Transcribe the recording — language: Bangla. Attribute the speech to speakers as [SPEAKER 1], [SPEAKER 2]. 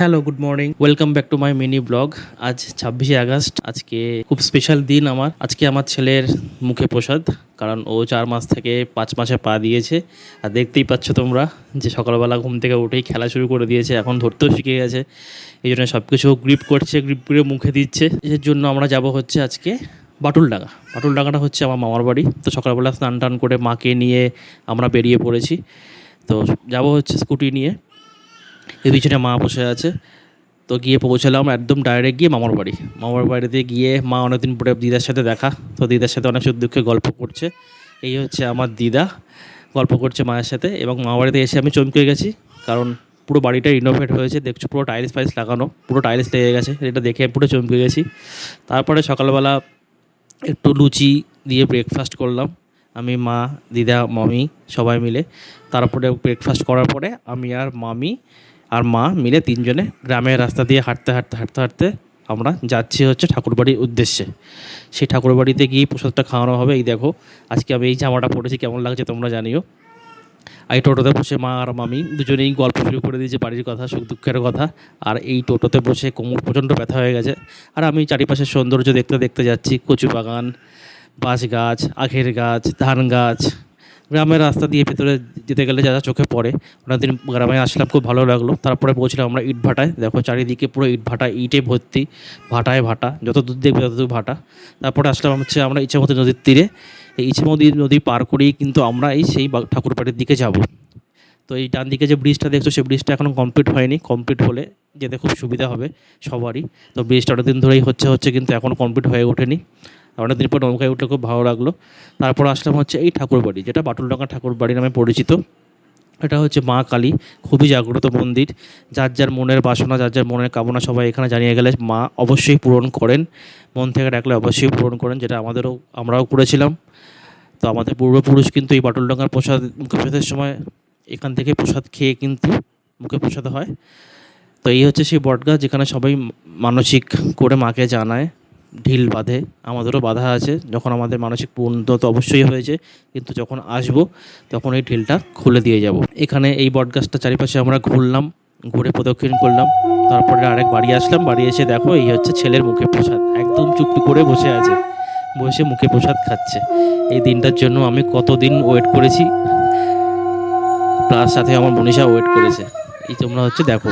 [SPEAKER 1] Hello good morning welcome back to my mini blog আজ ছাব্বিশে আগস্ট। আজকে খুব স্পেশাল দিন আমার। আজকে আমার ছেলের মুখে প্রসাদ, কারণ ও চার মাস থেকে পাঁচ মাসে পা দিয়েছে। আর দেখতেই পাচ্ছ তোমরা যে সকালবেলা ঘুম থেকে উঠেই খেলা শুরু করে দিয়েছে, এখন ধরতেও শিখে গেছে। এই জন্য সব কিছু গ্রিপ করছে গ্রিপ করে মুখে দিচ্ছে। এর জন্য আমরা যাব হচ্ছে আজকে বাটুলডাঙ্গা। বাটুলডাঙ্গাটা হচ্ছে আমার মামার বাড়ি। তো সকালবেলা স্নান টান করে মাকে নিয়ে আমরা বেরিয়ে পড়েছি। তো যাব হচ্ছে স্কুটি নিয়ে। এর পিছনে মা বসে আছে। তো গিয়ে পৌঁছালাম একদম ডাইরেক্ট গিয়ে মামার বাড়ি। মামার বাড়িতে গিয়ে মা অনেকদিন পরে দিদার সাথে দেখা। তো দিদার সাথে অনেক সুখ দুঃখে গল্প করছে। এই হচ্ছে আমার দিদা। গল্প করছে মায়ের সাথে এবং মামার বাড়িতে এসে আমি চমকে গেছি। কারণ পুরো বাড়িটা ইনোভেট হয়েছে। দেখছ পুরো টাইলস ফাইলস লাগানো। পুরো টাইলস লেগে গেছে। এটা দেখে আমি পুরো চমকে গেছি। তারপরে সকালবেলা একটু লুচি দিয়ে ব্রেকফাস্ট করলাম। আমি, মা, দিদা, মামি সবাই মিলে। তারপরে ব্রেকফাস্ট করার পরে আমি আর মামি আর মা মিলে তিনজনে গ্রামের রাস্তা দিয়ে হাঁটতে হাঁটতে হাঁটতে হাঁটতে আমরা যাচ্ছি হচ্ছে ঠাকুরবাড়ির উদ্দেশ্যে। সেই ঠাকুরবাড়িতে গিয়ে প্রসাদটা খাওয়ানো হবে। এই দেখো, আজকে আমি এই জামাটা পরেছি, কেমন লাগছে তোমরা জানিও। এই টোটোতে বসে মা আর মামি দুজনেই গল্প শুরু করে দিয়েছে বাড়ির কথা, সুখ দুঃখের কথা। আর এই টোটোতে বসে কোমর প্রচণ্ড ব্যথা হয়ে গেছে। আর আমি চারিপাশের সৌন্দর্য দেখতে দেখতে যাচ্ছি। কচু বাগান বাঁশ গাছ আখের গাছ, ধান গাছ। গ্রামের রাস্তা দিয়ে ভেতরে যেতে গেলে যা যা চোখে পড়ে। অনেকদিন গ্রামে আসলাম, খুব ভালো লাগল। তারপরে পৌঁছলাম আমরা ইট ভাটায়। দেখো, চারিদিকে পুরো ইট ভাটা, ইটে ভর্তি, ভাটায় ভাটা, যত দূর দেখবে তত দূর ভাটা। তারপরে আসলাম হচ্ছে আমরা ইচ্ছামতি নদীর তীরে। এই ইচ্ছামতি নদী পার করেই কিন্তু আমরা এই সেই ঠাকুরবাড়ির দিকে যাব। তো এই ডান দিকে যে ব্রিজটা দেখছ সেই ব্রিজটা এখনও কমপ্লিট হয়নি। কমপ্লিট হলে যেতে খুব সুবিধা হবে সবারই। তো ব্রিজটা অনেকদিন ধরেই হচ্ছে হচ্ছে কিন্তু এখনও কমপ্লিট হয়ে ওঠেনি। অনেকদিন পর নৌকায় উঠলে খুব ভালো লাগল। তারপর আসলাম হচ্ছে এই ঠাকুরবাড়ি, যেটা বাটুলডাঙ্গা ঠাকুরবাড়ি নামে পরিচিত। এটা হচ্ছে মা কালী, খুবই জাগ্রত মন্দির। যার যার মনের বাসনা, যার যার মনের কামনা সবাই এখানে জানিয়ে গেলে মা অবশ্যই পূরণ করেন। মন থেকে ডাকলে অবশ্যই পূরণ করেন, যেটা আমাদেরও, আমরাও করেছিলাম। তো আমাদের পূর্বপুরুষ কিন্তু এই বাটুলডাঙ্গার প্রসাদ মুখে প্রসাদের সময় এখান থেকে প্রসাদ খেয়ে কিন্তু মুখে প্রসাদ হয়। তো এই হচ্ছে সেই বটগাছ যেখানে সবাই মানসিক করে মাকে জানায়। ঢিল বাঁধে। আমাদেরও বাধা আছে। যখন আমাদের মানসিক পূর্ণ তো অবশ্যই হয়েছে, কিন্তু যখন আসব, তখন এই ঢিলটা খুলে দিয়ে যাব। এখানে এই বটগাছটা চারিপাশে আমরা ঘুরলাম, ঘুরে প্রদক্ষিণ করলাম। তারপরে আরেক বাড়ি আসলাম। বাড়ি এসে দেখো, এই হচ্ছে ছেলের মুখে প্রসাদ। একদম চুপটি করে বসে আছে। বসে মুখে প্রসাদ খাচ্ছে। এই দিনটার জন্য আমি কতদিন ওয়েট করেছি? প্লাস সাথে আমার মনীষা ওয়েট করেছে। এই তোমরা হচ্ছে দেখো।